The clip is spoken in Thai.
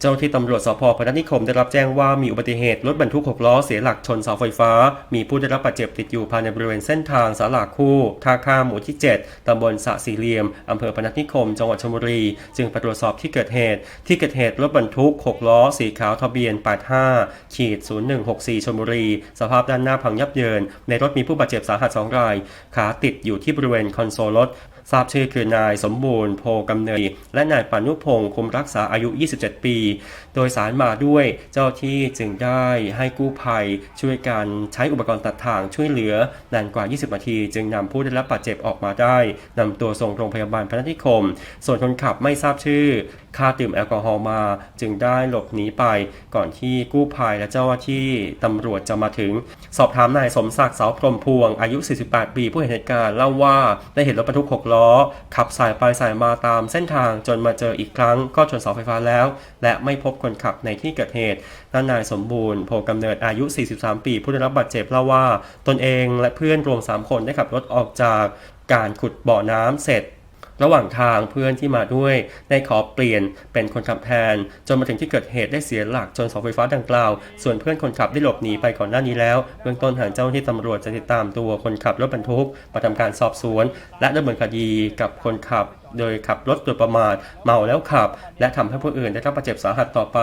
เจ้าหน้าที่ตำรวจสพพนัสนิคมได้รับแจ้งว่ามีอุบัติเหตุรถบรรทุก 6 ล้อเสียหลักชนเสาไฟฟ้า มีผู้ได้รับบาดเจ็บติดอยู่ภายในบริเวณเส้นทางสาลาคู่ท่าข้ามหมู่ที่ 7 ตำบลสะสี่เหลี่ยม อำเภอพนัสนิคม จังหวัดชลบุรี จึงไปตรวจสอบที่เกิดเหตุ ที่เกิดเหตุรถบรรทุก 6 ล้อสีขาวทะเบียน 85 ขีด 0164ชลบุรี สภาพด้านหน้าพังยับเยิน ในรถมีผู้บาดเจ็บสาหัส2ราย ขาติดอยู่ที่บริเวณคอนโซลรถทราบชื่อคือนายสมบูรณ์โพกำเนิดและนายปานุพงศ์คุมรัักษาอายุ 27 ปี โดยสารมาด้วยเจ้าที่จึงได้ให้กู้ภัยช่วยกันใช้อุปกรณ์ตัดทางช่วยเหลือนานกว่า 20 นาที จึงนำผู้ได้รับบาดเจ็บออกมาได้ นำตัวส่งโรงพยาบาลพนัสนิคม ส่วนคนขับไม่ทราบชื่อค่าดื่มแอลกอฮอล์มา จึงได้หลบหนีไป ก่อนที่กู้ภัยและเจ้าหน้าที่ตำรวจจะมาถึง สอบถามนายสมศักดิ์เสาพรหมพวง อายุ 48 ปีผู้เห็นเหตุการณ์เล่าว่าได้เห็นรถบรรทุก 6 ล้อ ขับสายไปสายมาตามเส้นทางจนมาเจออีกครั้งก็ชนเสาไฟฟ้าแล้ว และไม่พบคนขับในที่เกิดเหตุด้านนายสมบูรณ์โพกำเนิดอายุ 43 ปี ผู้ได้รับบาดเจ็บเล่าว่า ตนเองและเพื่อนรวม 3 คนได้ขับรถออกจากการขุดบ่อน้ำเสร็จ ระหว่างทางเพื่อนที่มาด้วยได้ขอเปลี่ยนเป็นคนขับแทน จนมาถึงที่เกิดเหตุได้เสียหลักจนเสาไฟฟ้าดังกล่าว ส่วนเพื่อนคนขับได้หลบหนีไปก่อนหน้านี้แล้ว เบื้องต้นทางเจ้าหน้าที่ตำรวจจะติดตามตัวคนขับรถบรรทุกมาทำการสอบสวน และดำเนินคดีกับคนขับ โดยขับรถโดยประมาทเมาแล้วขับ และทำให้ผู้อื่นได้รับบาดเจ็บสาหัสต่อไป